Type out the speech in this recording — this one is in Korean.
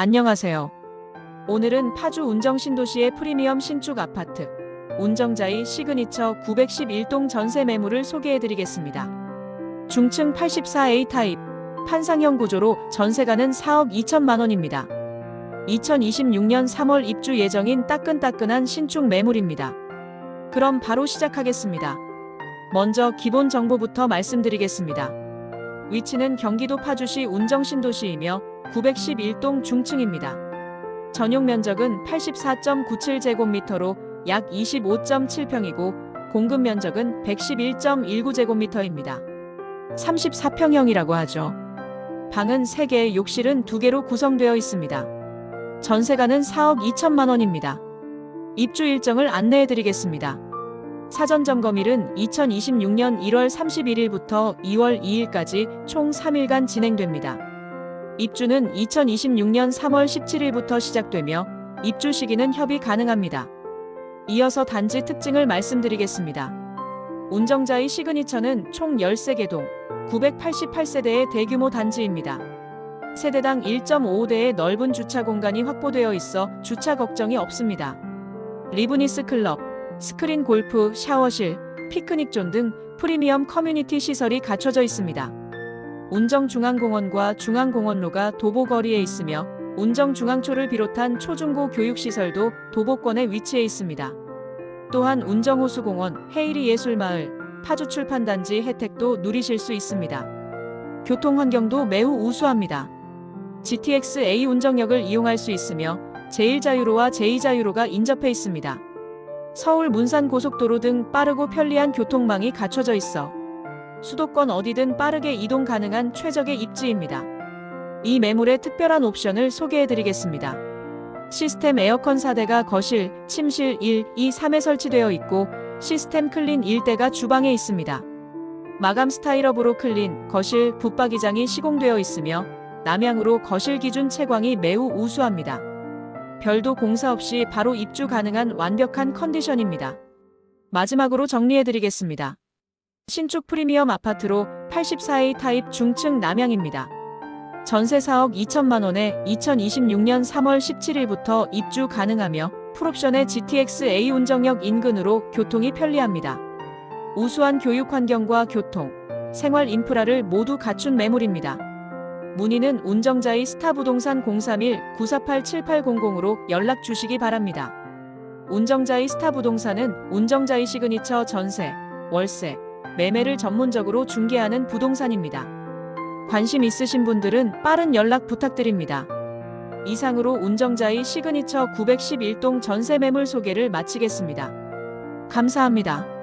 안녕하세요. 오늘은 파주 운정 신도시의 프리미엄 신축 아파트 운정자의 시그니처 911동 전세 매물을 소개해드리겠습니다. 중층 84A 타입 판상형 구조로 전세가는 4억 2천만 원입니다. 2026년 3월 입주 예정인 따끈따끈한 신축 매물입니다. 그럼 바로 시작하겠습니다. 먼저 기본 정보부터 말씀드리겠습니다. 위치는 경기도 파주시 운정신도시이며 911동 중층입니다. 전용 면적은 84.97제곱미터로 약 25.7평이고 공급 면적은 111.19제곱미터입니다. 34평형이라고 하죠. 방은 3개, 욕실은 2개로 구성되어 있습니다. 전세가는 4억 2천만 원입니다. 입주 일정을 안내해 드리겠습니다. 사전 점검일은 2026년 1월 31일부터 2월 2일까지 총 3일간 진행됩니다. 입주는 2026년 3월 17일부터 시작되며 입주 시기는 협의 가능합니다. 이어서 단지 특징을 말씀드리겠습니다. 운정자의 시그니처는 총 13개 동 988세대의 대규모 단지입니다. 세대당 1.55대의 넓은 주차 공간이 확보되어 있어 주차 걱정이 없습니다. 리브니스 클럽, 스크린 골프, 샤워실, 피크닉 존 등 프리미엄 커뮤니티 시설이 갖춰져 있습니다. 운정중앙공원과 중앙공원로가 도보거리에 있으며 운정중앙초를 비롯한 초중고 교육시설도 도보권에 위치해 있습니다. 또한 운정호수공원, 헤이리 예술마을, 파주출판단지 혜택도 누리실 수 있습니다. 교통환경도 매우 우수합니다. GTX A 운정역을 이용할 수 있으며 제1자유로와 제2자유로가 인접해 있습니다. 서울 문산 고속도로 등 빠르고 편리한 교통망이 갖춰져 있어 수도권 어디든 빠르게 이동 가능한 최적의 입지입니다. 이 매물의 특별한 옵션을 소개해 드리겠습니다. 시스템 에어컨 4대가 거실, 침실 1, 2, 3에 설치되어 있고 시스템 클린 1대가 주방에 있습니다. 마감 스타일업으로 클린, 거실, 붙박이장이 시공되어 있으며 남향으로 거실 기준 채광이 매우 우수합니다. 별도 공사 없이 바로 입주 가능한 완벽한 컨디션입니다. 마지막으로 정리해드리겠습니다. 신축 프리미엄 아파트로 84A 타입 중층 남향입니다. 전세 4억 2천만 원에 2026년 3월 17일부터 입주 가능하며 풀옵션의 GTX A 운정역 인근으로 교통이 편리합니다. 우수한 교육 환경과 교통, 생활 인프라를 모두 갖춘 매물입니다. 문의는 운정자의 스타부동산 031-948-7800으로 연락 주시기 바랍니다. 운정자의 스타부동산은 운정자의 시그니처 전세, 월세, 매매를 전문적으로 중개하는 부동산입니다. 관심 있으신 분들은 빠른 연락 부탁드립니다. 이상으로 운정자의 시그니처 911동 전세 매물 소개를 마치겠습니다. 감사합니다.